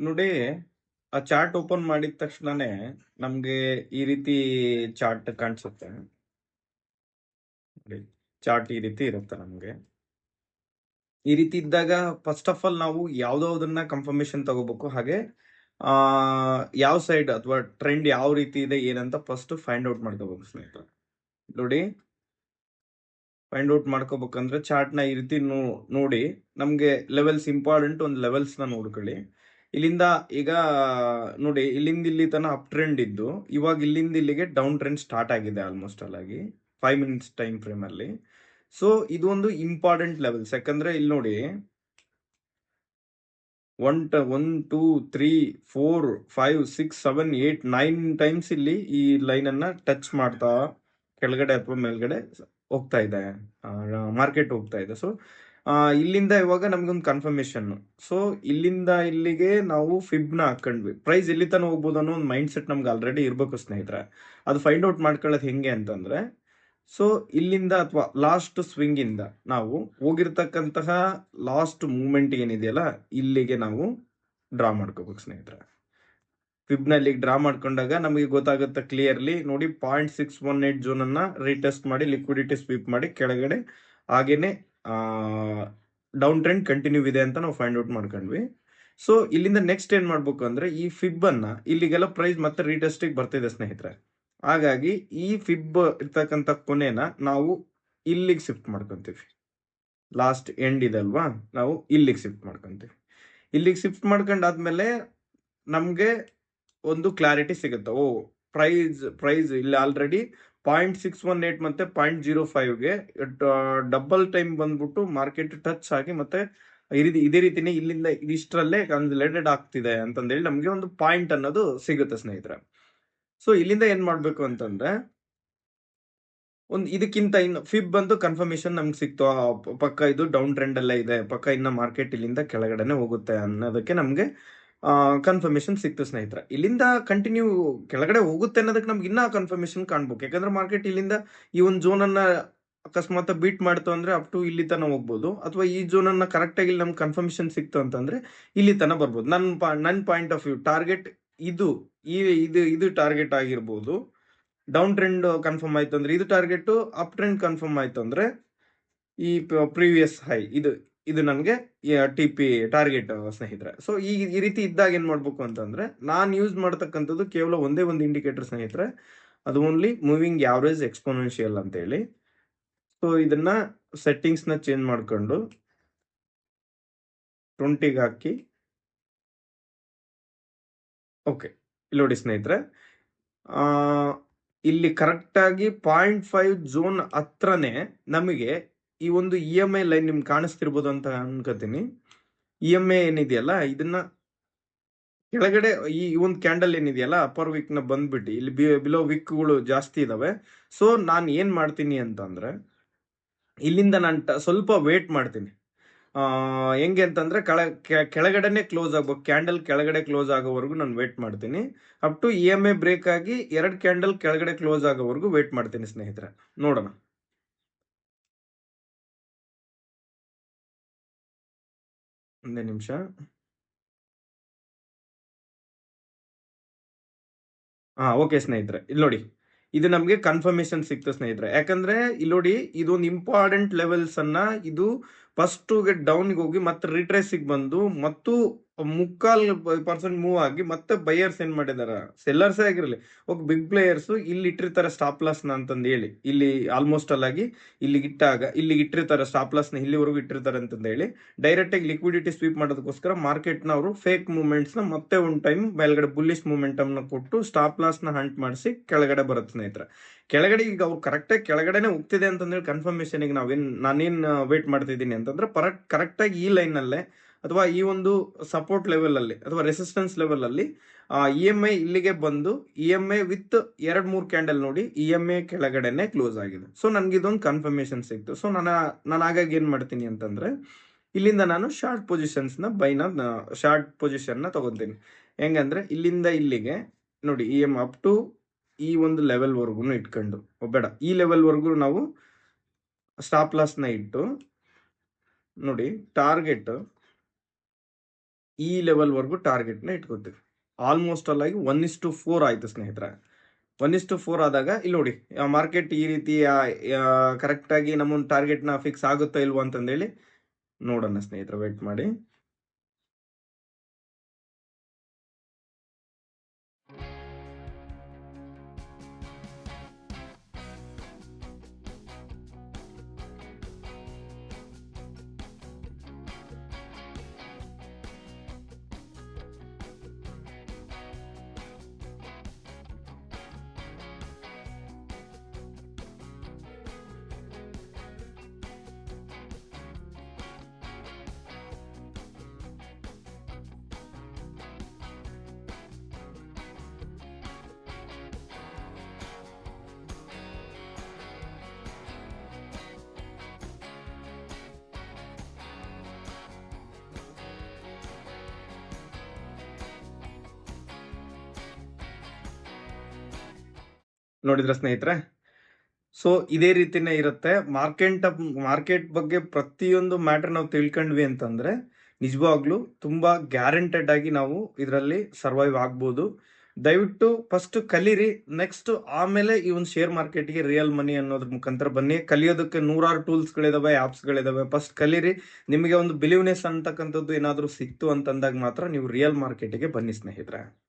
ನೋಡಿ, ಆ chart open ಮಾಡಿದ ತಕ್ಷಣನೇ ನಮ್ಗೆ ಈ ರೀತಿ ಚಾರ್ಟ್ ಕಾಣಿಸುತ್ತೆ. ನೋಡಿ, ಚಾರ್ಟ್ ಈ ರೀತಿ ಇರುತ್ತೆ ನಮ್ಗೆ. ಈ ರೀತಿ ಇದ್ದಾಗ ಫಸ್ಟ್ ಆಫ್ ಆಲ್ ನಾವು ಯಾವ್ದಾವ್ದನ್ನ ಕನ್ಫರ್ಮೇಶನ್ ತಗೋಬೇಕು. ಹಾಗೆ, ಆ, ಯಾವ ಸೈಡ್ ಅಥವಾ ಟ್ರೆಂಡ್ ಯಾವ ರೀತಿ ಇದೆ, ಏನಂತ ಫಸ್ಟ್ ಫೈಂಡ್ ಔಟ್ ಮಾಡ್ಕೋಬೇಕು ಸ್ನೇಹಿತರೆ ನೋಡಿ ಫೈಂಡ್ ಔಟ್ ಮಾಡ್ಕೋಬೇಕಂದ್ರೆ ಚಾರ್ಟ್ನ ಈ ರೀತಿ ನೋಡಿ, ನಮ್ಗೆ ಲೆವೆಲ್ಸ್ ಇಂಪಾರ್ಟೆಂಟ್ ಒಂದು ಲೆವೆಲ್ಸ್ನ ನೋಡ್ಕೊಳ್ಳಿ. ಇಲ್ಲಿಂದ ಈಗ, ನೋಡಿ, ಇಲ್ಲಿಂದ ಇಲ್ಲಿ ತನ ಅಪ್ ಟ್ರೆಂಡ್ ಇದ್ದು, ಇವಾಗ ಇಲ್ಲಿಂದ ಇಲ್ಲಿಗೆ ಡೌನ್ ಟ್ರೆಂಡ್ ಸ್ಟಾರ್ಟ್ ಆಗಿದೆ ಆಲ್ಮೋಸ್ಟ್ ಅಲ್ಲಾಗಿ ಫೈವ್ ಮಿನಿಟ್ಸ್ ಟೈಮ್ ಫ್ರೇಮ್ ಅಲ್ಲಿ. ಸೊ ಇದು ಒಂದು ಇಂಪಾರ್ಟೆಂಟ್ ಲೆವೆಲ್ಸ್ ಯಾಕಂದ್ರೆ ಇಲ್ಲಿ ನೋಡಿ ಒನ್ ಟ one two three four five six seven eight nine times ಇಲ್ಲಿ ಈ ಲೈನ್ ಅನ್ನ ಟಚ್ ಮಾಡ್ತಾ, ಕೆಳಗಡೆ ಅಥವಾ ಮೇಲ್ಗಡೆ ಹೋಗ್ತಾ ಇದೆ. ಮಾರ್ಕೆಟ್ ಹೋಗ್ತಾ ಇದೆ. ಸೊ ಇಲ್ಲಿಂದ ಇವಾಗ ನಮ್ಗೊಂದು ಕನ್ಫರ್ಮೇಶನ್ ಸೊ ಇಲ್ಲಿಂದ ಇಲ್ಲಿಗೆ ನಾವು ಫಿಬ್ನ ಹಾಕೊಂಡ್ವಿ. ಪ್ರೈಸ್ ಇಲ್ಲಿ ತನಕ ಹೋಗ್ಬೋದು ಅನ್ನೋ ಒಂದು ಮೈಂಡ್ ಸೆಟ್ ನಮ್ಗೆ ಆಲ್ರೆಡಿ ಇರಬೇಕು ಸ್ನೇಹಿತರೆ. ಅದು ಫೈಂಡ್ ಔಟ್ ಮಾಡ್ಕೊಳ್ಳೋದು ಹೆಂಗೆ ಅಂತಂದ್ರೆ ಸೊ ಇಲ್ಲಿಂದ ಅಥವಾ ಲಾಸ್ಟ್ ಸ್ವಿಂಗ್ ಇಂದ ನಾವು ಹೋಗಿರ್ತಕ್ಕಂತಹ ಲಾಸ್ಟ್ ಮೂಮೆಂಟ್ ಏನಿದೆಯಲ್ಲ, ಇಲ್ಲಿಗೆ ನಾವು ಡ್ರಾ ಮಾಡ್ಕೋಬೇಕು ಸ್ನೇಹಿತರೆ. ಫಿಬ್ನಲ್ಲಿ ಡ್ರಾ ಮಾಡ್ಕೊಂಡಾಗ ನಮಗೆ ಗೊತ್ತಾಗುತ್ತೆ ಕ್ಲಿಯರ್ಲಿ ನೋಡಿ point six one eight zone ಅನ್ನ ರೀಟೆಸ್ಟ್ ಮಾಡಿ ಲಿಕ್ವಿಡಿಟಿ ಸ್ವೀಪ್ ಮಾಡಿ, ಕೆಳಗಡೆ ಹಾಗೇನೆ ಡೌನ್ ಟ್ರೆಂಡ್ ಕಂಟಿನ್ಯೂ ಇದೆ ಅಂತ ನಾವು ಫೈಂಡ್ ಔಟ್ ಮಾಡ್ಕೊಂಡ್ವಿ. ಸೊ ಇಲ್ಲಿಂದ ನೆಕ್ಸ್ಟ್ ಏನ್ ಮಾಡ್ಬೇಕು ಅಂದ್ರೆ, ಈ ಫಿಬ್ ಅನ್ನ ಇಲ್ಲಿಗೆಲ್ಲ ಪ್ರೈಸ್ ಮತ್ತೆ ರೀಟೆಸ್ಟಿಗೆ ಬರ್ತಿದೆ ಸ್ನೇಹಿತರೆ. ಹಾಗಾಗಿ ಈ ಫಿಬ್ ಇರ್ತಕ್ಕಂಥ ಕೊನೆನ ನಾವು ಇಲ್ಲಿಗೆ ಶಿಫ್ಟ್ ಮಾಡ್ಕೊಂತೀವಿ. ಲಾಸ್ಟ್ ಎಂಡ್ ಇದೆ ಅಲ್ವಾ? ನಾವು ಇಲ್ಲಿಗೆ ಶಿಫ್ಟ್ ಮಾಡ್ಕೊಂತೀವಿ. ಇಲ್ಲಿಗೆ ಶಿಫ್ಟ್ ಮಾಡ್ಕೊಂಡಾದ್ಮೇಲೆ ನಮಗೆ ಒಂದು ಕ್ಲಾರಿಟಿ ಸಿಗುತ್ತೆ. ಓ ಪ್ರೈಸ್ ಪ್ರೈಸ್ ಇಲ್ಲಿ already point six one eight ಮತ್ತೆ ಪಾಯಿಂಟ್ ಜೀರೋ ಫೈವ್ಗೆ ಡಬಲ್ ಟೈಮ್ ಬಂದ್ಬಿಟ್ಟು ಮಾರ್ಕೆಟ್ ಟಚ್ ಆಗಿ ಮತ್ತೆ ಇದೇ ರೀತಿನೇ ಇಲ್ಲಿಂದ ಇಷ್ಟರಲ್ಲೇ ಕನ್ಸಲೇಟೆಡ್ ಆಗ್ತಿದೆ ಅಂತಂದೇಳಿ ನಮ್ಗೆ ಒಂದು ಪಾಯಿಂಟ್ ಅನ್ನೋದು ಸಿಗುತ್ತೆ ಸ್ನೇಹಿತರೆ. ಸೊ ಇಲ್ಲಿಂದ ಏನ್ ಮಾಡ್ಬೇಕು ಅಂತಂದ್ರೆ, ಒಂದು ಇದಕ್ಕಿಂತ ಇನ್ನು ಫಿಬ್ ಬಂದು ಕನ್ಫರ್ಮೇಶನ್ ನಮ್ಗೆ ಸಿಕ್ತು. ಪಕ್ಕ ಇದು ಡೌನ್ ಟ್ರೆಂಡ್ ಅಲ್ಲೇ ಇದೆ. ಪಕ್ಕ ಇನ್ನ ಮಾರ್ಕೆಟ್ ಇಲ್ಲಿಂದ ಕೆಳಗಡೆನೆ ಹೋಗುತ್ತೆ ಅನ್ನೋದಕ್ಕೆ ನಮ್ಗೆ ಕನ್ಫರ್ಮೇಶನ್ ಸಿಕ್ತು ಸ್ನೇಹಿತರ. ಇಲ್ಲಿಂದ ಕಂಟಿನ್ಯೂ ಕೆಳಗಡೆ ಹೋಗುತ್ತೆ ಅನ್ನೋದಕ್ಕೆ ನಮ್ಗೆ ಇನ್ನ ಕನ್ಫರ್ಮೇಶನ್ ಕಾಣ್ಬೇಕು. ಯಾಕಂದ್ರೆ ಮಾರ್ಕೆಟ್ ಇಲ್ಲಿಂದ ಈ ಒಂದು ಝೋನ್ ಅನ್ನ ಅಕಸ್ಮಾತ್ ಬೀಟ್ ಮಾಡ್ತು ಅಂದ್ರೆ ಅಪ್ ಟು ಇಲ್ಲಿ ತನ ಹೋಗ್ಬೋದು. ಅಥವಾ ಈ ಝೋನ್ ಅನ್ನ ಕರೆಕ್ಟ್ ಆಗಿ ನಮ್ಗೆ ಕನ್ಫರ್ಮೇಶನ್ ಸಿಕ್ತು ಅಂತಂದ್ರೆ ಇಲ್ಲಿ ತನ ಬರ್ಬೋದು. ನನ್ನ ನನ್ನ ಪಾಯಿಂಟ್ ಆಫ್ ವ್ಯೂ ಟಾರ್ಗೆಟ್ ಇದು, ಈ, ಇದು ಇದು ಟಾರ್ಗೆಟ್ ಆಗಿರ್ಬೋದು. ಡೌನ್ ಟ್ರೆಂಡ್ ಕನ್ಫರ್ಮ್ ಆಯ್ತು ಅಂದ್ರೆ ಇದು ಟಾರ್ಗೆಟ್ ಅಪ್ ಟ್ರೆಂಡ್ ಕನ್ಫರ್ಮ್ ಆಯ್ತು ಅಂದ್ರೆ ಈ ಪ್ರೀವಿಯಸ್ ಹೈ ಇದು. ಇದು ನನಗೆ ಟಿ ಪಿ ಟಾರ್ಗೆಟ್ ಸ್ನೇಹಿತರೆ. ಸೊ ಈ ಈ ರೀತಿ ಇದ್ದಾಗ ಏನ್ ಮಾಡ್ಬೇಕು ಅಂತಂದ್ರೆ, ನಾನು ಯೂಸ್ ಮಾಡ್ತಕ್ಕಂಥದ್ದು ಕೇವಲ ಒಂದೇ ಒಂದು ಇಂಡಿಕೇಟರ್ ಸ್ನೇಹಿತರೆ. ಅದು ಓನ್ಲಿ ಮೂವಿಂಗ್ ಯಾವರೇಜ್ ಎಕ್ಸ್ಪೋನೆನ್ಷಿಯಲ್ ಅಂತ ಹೇಳಿ ಸೊ ಇದನ್ನ ಸೆಟ್ಟಿಂಗ್ಸ್ನ ಚೇಂಜ್ ಮಾಡ್ಕೊಂಡು ಟ್ವೆಂಟಿಗೆ ಹಾಕಿ. ಓಕೆ ಇಲ್ಲಿ ನೋಡಿ ಸ್ನೇಹಿತರೆ ಇಲ್ಲಿ ಕರೆಕ್ಟಾಗಿ ಪಾಯಿಂಟ್ ಫೈವ್ ಝೋನ್ ಹತ್ರನೇ ನಮಗೆ ಈ ಒಂದು ಇ ಎಂ ಐ ಲೈನ್ ನಿಮ್ಗೆ ಕಾಣಿಸ್ತಿರ್ಬೋದು ಅಂತ ಅನ್ಕೋತೀನಿ. ಇ ಎಂ ಐ ಏನಿದೆಯಲ್ಲ, ಇದನ್ನ ಕೆಳಗಡೆ ಈ ಒಂದು ಕ್ಯಾಂಡಲ್ ಏನಿದೆಯಲ್ಲ ಅಪ್ಪರ್ ವಿಕ್ನ ಬಂದ್ಬಿಟ್ಟು, ಇಲ್ಲಿ ಬಿಲೋ ವಿಕ್ಗಳು ಜಾಸ್ತಿ ಇದಾವೆ. ಸೊ ನಾನು ಏನ್ ಮಾಡ್ತೀನಿ ಅಂತಂದ್ರೆ, ಇಲ್ಲಿಂದ ನಾನು ಸ್ವಲ್ಪ ವೇಟ್ ಮಾಡ್ತೀನಿ. ಹೆಂಗೆ ಅಂತಂದ್ರೆ, ಕೆಳ ಕೆಳಗಡೆನೆ ಕ್ಲೋಸ್ ಆಗ್ಬೇಕು ಕ್ಯಾಂಡಲ್ ಕೆಳಗಡೆ ಕ್ಲೋಸ್ ಆಗೋವರೆಗೂ ನಾನು ವೇಟ್ ಮಾಡ್ತೀನಿ. Up to E M I break ಆಗಿ, ಎರಡು ಕ್ಯಾಂಡಲ್ ಕೆಳಗಡೆ ಕ್ಲೋಸ್ ಆಗೋವರೆಗೂ ವೇಟ್ ಮಾಡ್ತೀನಿ ಸ್ನೇಹಿತರೆ. ನೋಡೋಣ. ಒಂದೇ ನಿಮಿಷ ಹಾ ಓಕೆ ಸ್ನೇಹಿತರೆ ಇಲ್ಲಿ ನೋಡಿ. ಇದು ನಮಗೆ ಕನ್ಫರ್ಮೇಶನ್ ಸಿಕ್ತು ಸ್ನೇಹಿತರೆ. ಯಾಕಂದ್ರೆ ಇಲ್ಲಿ ನೋಡಿ ಇದೊಂದು ಇಂಪಾರ್ಟೆಂಟ್ ಲೆವೆಲ್ಸ್ ಅನ್ನ ಇದು ಫಸ್ಟ್ ಡೌನ್ಗೆ ಹೋಗಿ ಮತ್ತೆ ರಿಟ್ರೇಸಿಗೆ ಬಂದು, ಮತ್ತು ಮುಕ್ಕಾಲ್ ಪರ್ಸೆಂಟ್ ಮೂವ್ ಆಗಿ ಮತ್ತೆ ಬೈಯರ್ಸ್ ಏನ್ ಮಾಡಿದಾರ? ಸೆಲ್ಲರ್ಸ್ ಆಗಿರಲಿ. ಒಬ್ಬ ಬಿಗ್ ಪ್ಲೇಯರ್ಸ್ ಇಲ್ಲಿ ಇಟ್ಟಿರ್ತಾರೆ ಸ್ಟಾಪ್ ಲಾಸ್ನ ಅಂತಂದು ಹೇಳಿ. ಇಲ್ಲಿ ಆಲ್ಮೋಸ್ಟ್ ಅಲ್ಲಾಗಿ ಇಲ್ಲಿ ಇಟ್ಟಾಗ ಇಲ್ಲಿ ಇಟ್ಟಿರ್ತಾರೆ ಸ್ಟಾಪ್ ಲಾಸ್ನ ಇಲ್ಲಿವರೆಗೂ ಇಟ್ಟಿರ್ತಾರೆ ಅಂತಂದ ಹೇಳಿ ಡೈರೆಕ್ಟ್ ಆಗಿ ಲಿಕ್ವಿಡಿಟಿ ಸ್ವೀಪ್ ಮಾಡೋದಕ್ಕೋಸ್ಕರ ಮಾರ್ಕೆಟ್ನ ಅವರು ಫೇಕ್ ಮೂವ್ಮೆಂಟ್ಸ್ನ ಮತ್ತೆ ಒಂದು ಟೈಮ್ ಮೇಲ್ಗಡೆ ಬುಲ್ಲಿಶ್ ಮೂಮೆಂಟಮ್ನ ಕೊಟ್ಟು ಸ್ಟಾಪ್ ಲಾಸ್ನ ಹಂಟ್ ಮಾಡಿಸಿ ಕೆಳಗಡೆ ಬರುತ್ತೆ ಸ್ನೇಹಿತರೆ. ಕೆಳಗಡೆ ಈಗ ಅವ್ರು ಕರೆಕ್ಟ್ ಆಗಿ ಕೆಳಗಡೆನೆ ಹೋಗ್ತಿದೆ ಅಂತಂದೇಳಿ ಕನ್ಫರ್ಮೇಶನ್ ಈಗ ನಾವೇನ್ ನಾನೇನ್ ವೇಟ್ ಮಾಡ್ತಿದ್ದೀನಿ ಅಂತಂದ್ರೆ ಪರ ಕರೆಕ್ಟ್ ಆಗಿ ಈ ಲೈನ್ ಅಲ್ಲೇ ಅಥವಾ ಈ ಒಂದು ಸಪೋರ್ಟ್ ಲೆವೆಲ್ ಅಲ್ಲಿ, ಅಥವಾ ರೆಸಿಸ್ಟೆನ್ಸ್ ಲೆವೆಲ್ ಅಲ್ಲಿ ಇ ಎಂ ಐ ಇಲ್ಲಿಗೆ ಬಂದು ಇ ಎಂ ಐ ವಿತ್ ಎರಡ್ ಮೂರ್ ಕ್ಯಾಂಡಲ್ ನೋಡಿ ಇ ಎಂ ಐ ಕೆಳಗಡೆನೆ ಕ್ಲೋಸ್ ಆಗಿದೆ. ಸೊ ನನ್ಗೆ ಇದೊಂದು ಕನ್ಫರ್ಮೇಶನ್ ಸಿಕ್ತು. ಸೊ ನಾನು ನಾನು ಹಾಗಾಗಿ ಏನ್ ಮಾಡ್ತೀನಿ ಅಂತಂದ್ರೆ, ಇಲ್ಲಿಂದ ನಾನು ಶಾರ್ಟ್ ಪೊಸಿಷನ್ಸ್ನ ಬೈನ ಶಾರ್ಟ್ ಪೊಸಿಷನ್ನ ತಗೊಂತೀನಿ. ಹೆಂಗಂದ್ರೆ, ಇಲ್ಲಿಂದ ಇಲ್ಲಿಗೆ ನೋಡಿ ಇ ಎಂ ಅಪ್ ಟು ಈ ಒಂದು ಲೆವೆಲ್ ವರ್ಗು ಇಟ್ಕೊಂಡು ಬೇಡ. ಈ ಲೆವೆಲ್ ವರ್ಗು ನಾವು ಸ್ಟಾಪ್ ಲಾಸ್ನ ಇಟ್ಟು ನೋಡಿ ಟಾರ್ಗೆಟ್ ಈ ಲೆವೆಲ್ವರೆಗೂ ಟಾರ್ಗೆಟ್ನ ಇಟ್ಕೋತೀವಿ. ಆಲ್ಮೋಸ್ಟ್ ಅಲ್ಲಾಗಿ ಒನ್ ಇಸ್ ಟು ಫೋರ್ ಆಯಿತು ಸ್ನೇಹಿತರೆ. ಒನ್ ಇಸ್ ಟು ಫೋರ್ ಆದಾಗ, ಇಲ್ಲಿ ನೋಡಿ ಮಾರ್ಕೆಟ್ ಈ ರೀತಿ ಕರೆಕ್ಟಾಗಿ ನಮ್ಮ ಟಾರ್ಗೆಟ್ನ ಫಿಕ್ಸ್ ಆಗುತ್ತೋ ಇಲ್ವೋ ಅಂತಂದೇಳಿ ನೋಡೋಣ ಸ್ನೇಹಿತರೆ ವೇಟ್ ಮಾಡಿ. ನೋಡಿದ್ರ ಸ್ನೇಹಿತರೆ? ಸೊ ಇದೇ ರೀತಿನೇ ಇರುತ್ತೆ. ಮಾರ್ಕೆಟ್ ಮಾರ್ಕೆಟ್ ಬಗ್ಗೆ ಪ್ರತಿಯೊಂದು ಮ್ಯಾಟರ್ ನಾವು ತಿಳ್ಕೊಂಡ್ವಿ ಅಂತಂದ್ರೆ, ನಿಜವಾಗ್ಲೂ ತುಂಬಾ ಗ್ಯಾರಂಟೆಡ್ ಆಗಿ ನಾವು ಇದರಲ್ಲಿ ಸರ್ವೈವ್ ಆಗ್ಬೋದು. ದಯವಿಟ್ಟು ಫಸ್ಟ್ ಕಲೀರಿ ನೆಕ್ಸ್ಟ್ ಆಮೇಲೆ ಈ ಒಂದು ಶೇರ್ ಮಾರ್ಕೆಟ್ಗೆ ರಿಯಲ್ ಮನಿ ಅನ್ನೋದ್ರ ಮುಖಾಂತರ ಬನ್ನಿ. ಕಲಿಯೋದಕ್ಕೆ ನೂರಾರು ಟೂಲ್ಸ್ಗಳಿದಾವೆ ಆ್ಯಪ್ಸ್ಗಳಿದಾವೆ ಫಸ್ಟ್ ಕಲೀರಿ, ನಿಮಗೆ ಒಂದು ಬಿಲೀವ್ನೆಸ್ ಅಂತಕ್ಕಂಥದ್ದು ಏನಾದರೂ ಸಿಕ್ತು ಅಂತಂದಾಗ ಮಾತ್ರ ನೀವು ರಿಯಲ್ ಮಾರ್ಕೆಟಿಗೆ ಬನ್ನಿ ಸ್ನೇಹಿತರೆ.